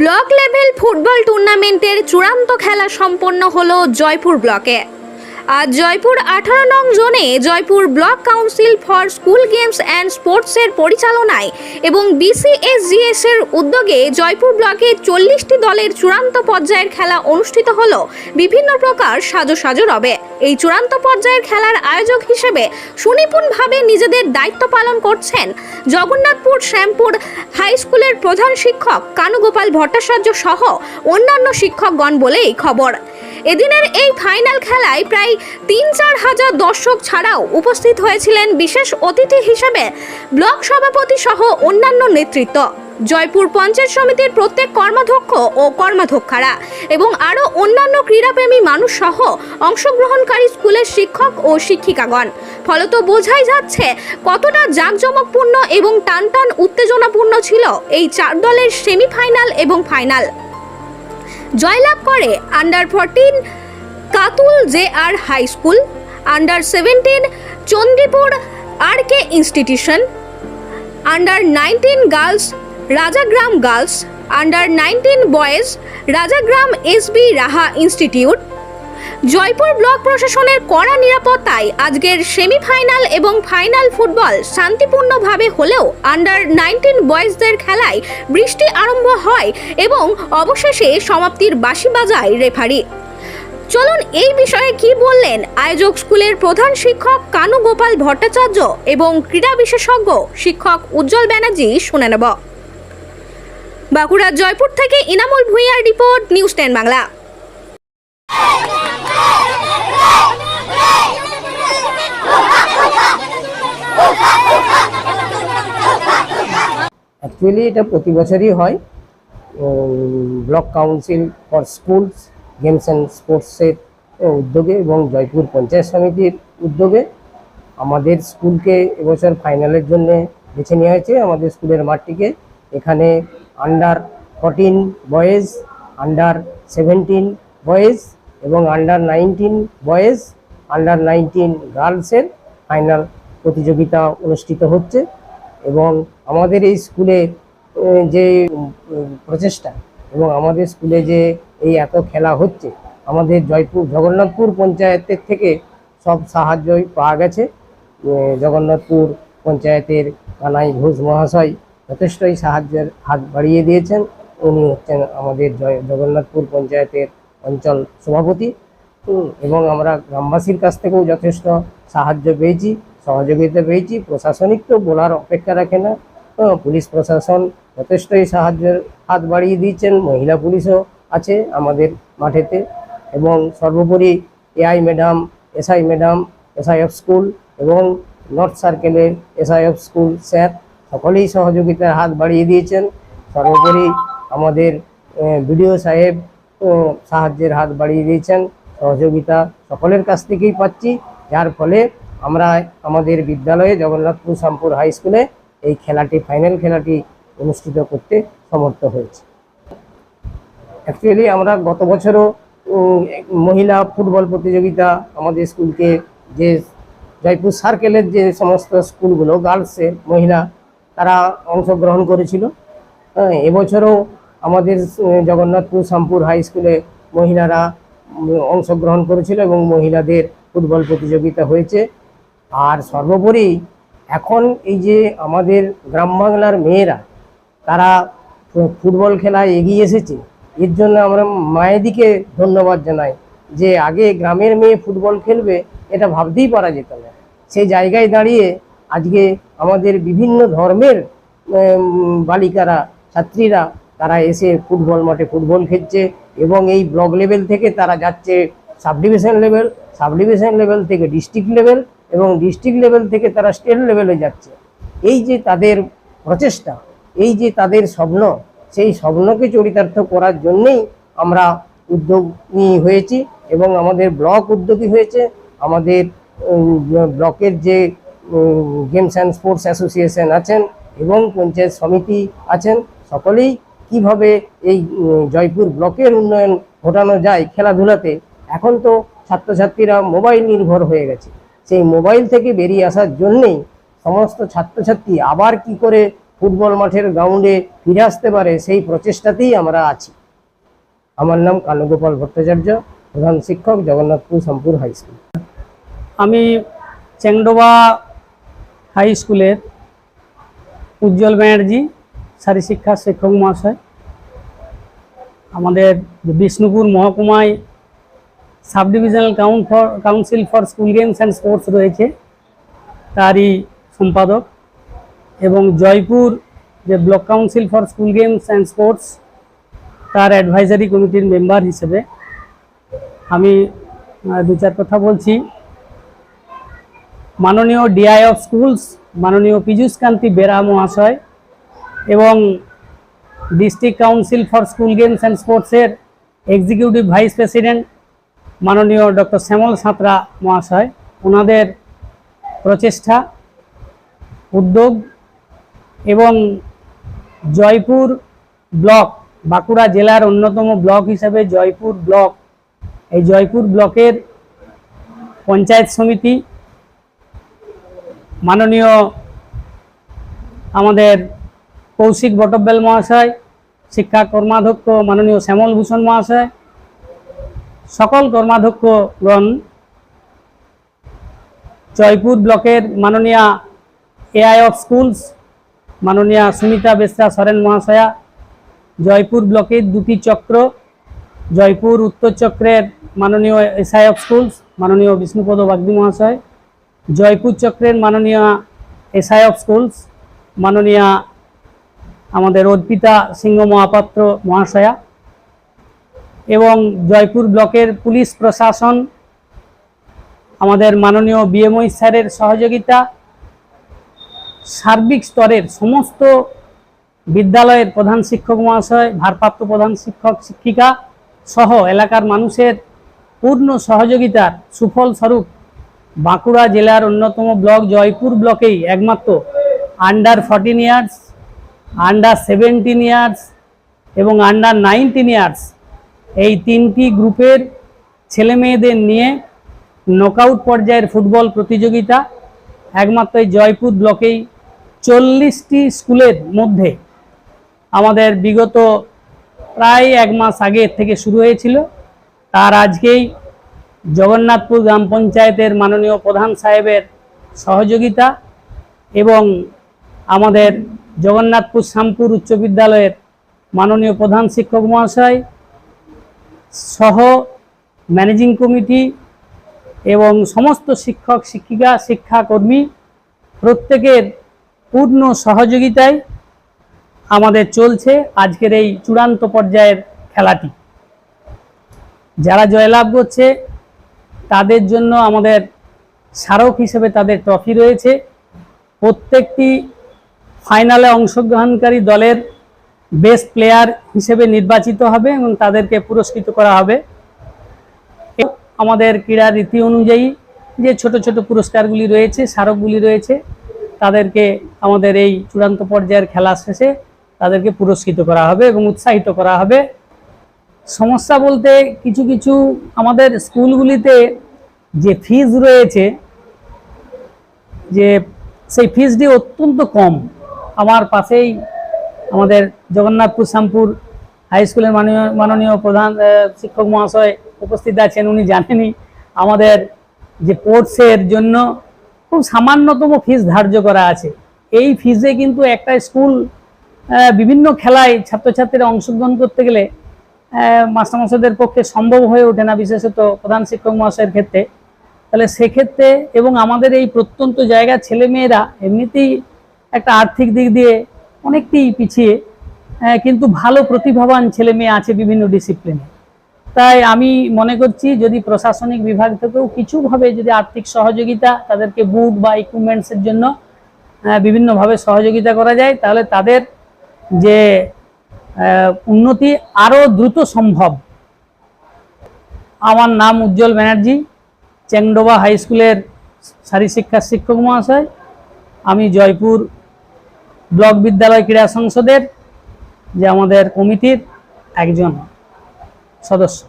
Block level football টুর্নামেন্টের চূড়ান্ত খেলা সম্পন্ন হলো জয়পুর ব্লকে। আজ জয়পুর আঠারো নং জোনে Jaipur block council for school games and স্পোর্টসের পরিচালনায় এবং বিসিএসজিএস এর উদ্যোগে জয়পুর ব্লকে চল্লিশটি দলের চূড়ান্ত পর্যায়ের খেলা অনুষ্ঠিত হল। বিভিন্ন প্রকার সাজো সাজো রবে। এই চূড়ান্ত পর্যায়ের খেলার আয়োজক হিসেবে সুনিপুণভাবে নিজেদের দায়িত্ব পালন করছেন জগন্নাথপুর শ্যামপুর হাই স্কুলের প্রধান শিক্ষক কানুগোপাল ভট্টাচার্য সহ অন্যান্য শিক্ষকগণ বলেই খবর। এদিনের এই ফাইনাল খেলায় প্রায় তিন চার হাজার দর্শক ছাড়াও উপস্থিত হয়েছিলেন বিশেষ অতিথি হিসেবে ব্লক সভাপতি সহ অন্যান্য নেতৃত্ব। জয়পুর পঞ্চায়েত সমিতির প্রত্যেক কর্মাধ্যক্ষ ও কর্মাধ্যক্ষারা এবং আরও অন্যান্য ক্রীড়াপ্রেমী মানুষ সহ অংশগ্রহণকারী স্কুলের শিক্ষক ও শিক্ষিকাগণ। ফলত বোঝাই যাচ্ছে, কতটা জাঁকজমকপূর্ণ এবং টানটান উত্তেজনাপূর্ণ ছিল এই চার দলের সেমিফাইনাল এবং ফাইনাল। জয়লাভ করে under fourteen Katul J R high school under seventeen Chandripur R K institution under nineteen girls Rajagram girls under nineteen boys Rajagram S B Raha institute Jaipur block প্রশাসনের কড়া নিরাপত্তায় আজকের সেমিফাইনাল এবং final football শান্তিপূর্ণভাবে হলেও under nineteen বয়েজদের খেলায় বৃষ্টি আরম্ভ হয় এবং অবশেষে সমাপ্তির বাঁশি বাজায় রেফারি। চলুন এই বিষয়ে কি বললেন আয়োজক স্কুলের প্রধান শিক্ষক কানু গোপাল ভট্টাচার্য এবং ক্রীড়া বিশেষজ্ঞ শিক্ষক উজ্জ্বল ব্যানার্জি শুনে নেব। বাঁকুড়া জয়পুর থেকে Inamul ভুঁইয়ার report, news ten Bangla. Actually এটা প্রতি বছরই হয়। Block council for schools, games and স্পোর্টসের উদ্যোগে এবং জয়পুর পঞ্চায়েত সমিতির উদ্যোগে আমাদের স্কুলকে এবছর ফাইনালের জন্য বেছে নেওয়া হয়েছে। আমাদের স্কুলের মাঠটিকে এখানে under fourteen boys under seventeen boys এবং under nineteen boys under nineteen গার্লসের final প্রতিযোগিতা অনুষ্ঠিত হচ্ছে। এবং আমাদের এই স্কুলে যে প্রচেষ্টা এবং আমাদের স্কুলে যে এই এত খেলা হচ্ছে, আমাদের জয়পুর, জগন্নাথপুর পঞ্চায়েতের থেকে সব সাহায্যই পাওয়া গেছে। জগন্নাথপুর পঞ্চায়েতের কানাই ঘোষ মহাশয় যথেষ্টই সাহায্যের হাত বাড়িয়ে দিয়েছেন। উনি হচ্ছেন আমাদের জয়, জগন্নাথপুর পঞ্চায়েতের অঞ্চল সভাপতি। এবং আমরা গ্রামবাসীর কাছ থেকেও যথেষ্ট সাহায্য পেয়েছি। সহযোগিতা পেয়েছি, প্রশাসনিক তো বলার অপেক্ষা রাখে না। পুলিশ প্রশাসন যথেষ্টই সাহায্যের হাত বাড়িয়ে দিয়েছেন, মহিলা পুলিশও আছে আমাদের মাঠেতে এবং সর্বোপরি AI madam, SI madam, SI of school এবং নর্থ সার্কেলের এসআই অফ স্কুল স্যার সকলেই সহযোগিতার হাত বাড়িয়ে দিয়েছেন। সর্বোপরি আমাদের বিডিও সাহেব সাহায্যের হাত বাড়িয়ে দিয়েছেন। সহযোগিতা সকলের কাছ থেকেই পাচ্ছি। যার ফলে আমরা আমাদের বিদ্যালয়ে জগন্নাথপুর শ্যামপুর হাই স্কুলে এই খেলাটি, ফাইনাল খেলাটি অনুষ্ঠিত করতে সমর্থ হয়েছে। অ্যাকচুয়ালি আমরা গত বছরও মহিলা ফুটবল প্রতিযোগিতা আমাদের স্কুলকে যে জয়পুর সার্কেলের যে সমস্ত স্কুলগুলো গার্লসের মহিলা, তারা অংশগ্রহণ করেছিল। হ্যাঁ এবছরও আমাদের জগন্নাথপুর শ্যামপুর হাই স্কুলে মহিলারা অংশগ্রহণ করেছিল এবং মহিলাদের ফুটবল প্রতিযোগিতা হয়েছে। আর সর্বোপরি এখন এই যে আমাদের গ্রাম বাংলার মেয়েরা, তারা ফুটবল খেলায় এগিয়ে এসেছে, এর জন্য আমরা মায়েদিকে ধন্যবাদ জানাই যে আগে গ্রামের মেয়ে ফুটবল খেলবে এটা ভাবতেই পারা যেত না। সেই জায়গায় দাঁড়িয়ে আজকে আমাদের বিভিন্ন ধর্মের বালিকারা, ছাত্রীরা তারা এসে ফুটবল মাঠে ফুটবল খেলছে এবং এই ব্লক লেভেল থেকে তারা যাচ্ছে sub division level sub division level থেকে ডিস্ট্রিক্ট লেভেল এবং ডিস্ট্রিক্ট লেভেল থেকে তারা স্টেট লেভেলে যাচ্ছে। এই যে তাদের প্রচেষ্টা, এই যে তাদের স্বপ্ন, সেই স্বপ্নকে চরিতার্থ করার জন্যেই আমরা উদ্যোগী হয়েছি এবং আমাদের ব্লক উদ্যোগী হয়েছে। আমাদের ব্লকের যে গেমস অ্যান্ড স্পোর্টস অ্যাসোসিয়েশন আছেন এবং পঞ্চায়েত সমিতি আছেন, সকলেই কীভাবে এই জয়পুর ব্লকের উন্নয়ন ঘটানো যায় খেলাধুলাতে, এখন তো ছাত্রছাত্রীরা মোবাইল নির্ভর হয়ে গেছে। সেই মোবাইল থেকে বেরিয়ে আসার জন্যেই সমস্ত ছাত্রছাত্রী আবার কি করে ফুটবল মাঠের গ্রাউন্ডে ফিরে আসতে পারে সেই প্রচেষ্টাতেই আমরা আছি। আমার নাম কানুগোপাল ভট্টাচার্য, প্রধান শিক্ষক জগন্নাথপুর শামপুর হাই স্কুল। আমি চেংডোবা হাই স্কুলের উজ্জ্বল ব্যানার্জি শারী শিক্ষা শিক্ষক মহাশয়। আমাদের Bishnupur মহকুমায় sub divisional council for school games and sports রয়েছে। তারই সম্পাদক। এবং জয়পুর যে block council for school games and sports, তার অ্যাডভাইজারি কমিটির মেম্বার হিসেবে আমি দু চার কথা বলছি। মাননীয় ডিআই অফ স্কুলস মাননীয় পীযূষ কান্তি বেরা মহাশয় এবং district council for school games and স্পোর্টসের এক্সিকিউটিভ ভাইস প্রেসিডেন্ট মাননীয় ডক্টর শ্যামল সাঁতরা মহাশয়, ওনাদের প্রচেষ্টা, উদ্যোগ এবং জয়পুর ব্লক, বাঁকুড়া জেলার অন্যতম ব্লক হিসাবে জয়পুর ব্লক, এই জয়পুর ব্লকের পঞ্চায়েত সমিতি, মাননীয় আমাদের কৌশিক বটব্বেল মহাশয়, শিক্ষা কর্মাধ্যক্ষ মাননীয় শ্যামল ভূষণ মহাশয় সকল কর্মাধ্যক্ষগণ জয়পুর ব্লকের মাননীয়া এআই অফ স্কুলস, মাননীয়া সুমিতা বেসরা, সরেন মহাশয়া, জয়পুর ব্লকের দুটি চক্র, জয়পুর উত্তর চক্রের মাননীয় এসআই অফ স্কুলস, মাননীয় বিষ্ণুপদ বাগদি মহাশয়, জয়পুর চক্রের মাননীয় এসআই অফ স্কুলস, মাননীয়া আমাদের অর্পিতা সিংহ মহাপাত্র মহাশয়া এবং জয়পুর ব্লকের পুলিশ প্রশাসন, আমাদের মাননীয় বিএমওই স্যারের সহযোগিতা, সার্বিক স্তরের সমস্ত বিদ্যালয়ের প্রধান শিক্ষক মহাশয়, ভারপ্রাপ্ত প্রধান শিক্ষক, শিক্ষিকা সহ এলাকার মানুষের পূর্ণ সহযোগিতার সুফল স্বরূপ বাঁকুড়া জেলার অন্যতম ব্লক জয়পুর ব্লকেই একমাত্র under fourteen years, under seventeen years এবং আন্ডার নাইনটিন ইয়ার্স এই তিনটি গ্রুপের ছেলে মেয়েদের নিয়ে নকআউট পর্যায়ের ফুটবল প্রতিযোগিতা। একমাত্র এই জয়পুর ব্লকেই চল্লিশটি স্কুলের মধ্যে আমাদের বিগত প্রায় এক মাস আগে থেকে শুরু হয়েছিল। তার আজকেই জগন্নাথপুর গ্রাম পঞ্চায়েতের মাননীয় প্রধান সাহেবের সহযোগিতা এবং আমাদের জগন্নাথপুর শ্যামপুর উচ্চ বিদ্যালয়ের মাননীয় প্রধান শিক্ষক মহাশয় সহ ম্যানেজিং কমিটি এবং সমস্ত শিক্ষক, শিক্ষিকা, শিক্ষাকর্মী প্রত্যেকের পূর্ণ সহযোগিতায় আমাদের চলছে আজকের এই চূড়ান্ত পর্যায়ের খেলাটি। যারা জয়লাভ করছে, তাদের জন্য আমাদের স্মারক হিসেবে তাদের ট্রফি রয়েছে। প্রত্যেকটি ফাইনালে অংশগ্রহণকারী দলের বেস্ট প্লেয়ার হিসেবে নির্বাচিত হবে এবং তাদেরকে পুরস্কৃত করা হবে। আমাদের ক্রীড়া রীতি অনুযায়ী যে ছোট ছোট পুরস্কারগুলি রয়েছে, স্মারকগুলি রয়েছে, তাদেরকে আমাদের এই চূড়ান্ত পর্যায়ের খেলা শেষে তাদেরকে পুরস্কৃত করা হবে এবং উৎসাহিত করা হবে। সমস্যা বলতে কিছু কিছু আমাদের স্কুলগুলিতে যে ফিজ রয়েছে, যে সেই ফিজটি অত্যন্ত কম। আমার পাশেই আমাদের জগন্নাথপুর শ্যামপুর হাই স্কুলের মাননীয় মাননীয় প্রধান শিক্ষক মহাশয় উপস্থিত আছেন, উনি জানেনই আমাদের যে কোর্সের জন্য খুব সামান্যতম ফিস ধার্য করা আছে। এই ফিজে কিন্তু একটা স্কুল বিভিন্ন খেলায় ছাত্রছাত্রীরা অংশগ্রহণ করতে গেলে মাস্টারমশাইদের পক্ষে সম্ভব হয়ে ওঠে না, বিশেষত প্রধান শিক্ষক মহাশয়ের ক্ষেত্রে। তাহলে সেক্ষেত্রে এবং আমাদের এই প্রত্যন্ত জায়গার ছেলেমেয়েরা এমনিতেই একটা আর্থিক দিক দিয়ে অনেকটাই পিছিয়ে কিন্তু ভালো প্রতিভাবান ছেলে মেয়ে আছে বিভিন্ন ডিসিপ্লিনে তাই আমি মনে করছি যদি প্রশাসনিক বিভাগ থেকেও কিছুভাবে যদি আর্থিক সহযোগিতা তাদেরকে বুট বা ইকুইপমেন্টসের জন্য বিভিন্নভাবে সহযোগিতা করা যায়, তাহলে তাদের যে উন্নতি আরও দ্রুত সম্ভব। আমার নাম উজ্জ্বল ব্যানার্জি, চেংডোবা হাই স্কুলের শারী শিক্ষার শিক্ষক মহাশয়। আমি জয়পুর ব্লক বিদ্যালয় ক্রীড়া সংসদের যে আমাদের কমিটির একজন সদস্য।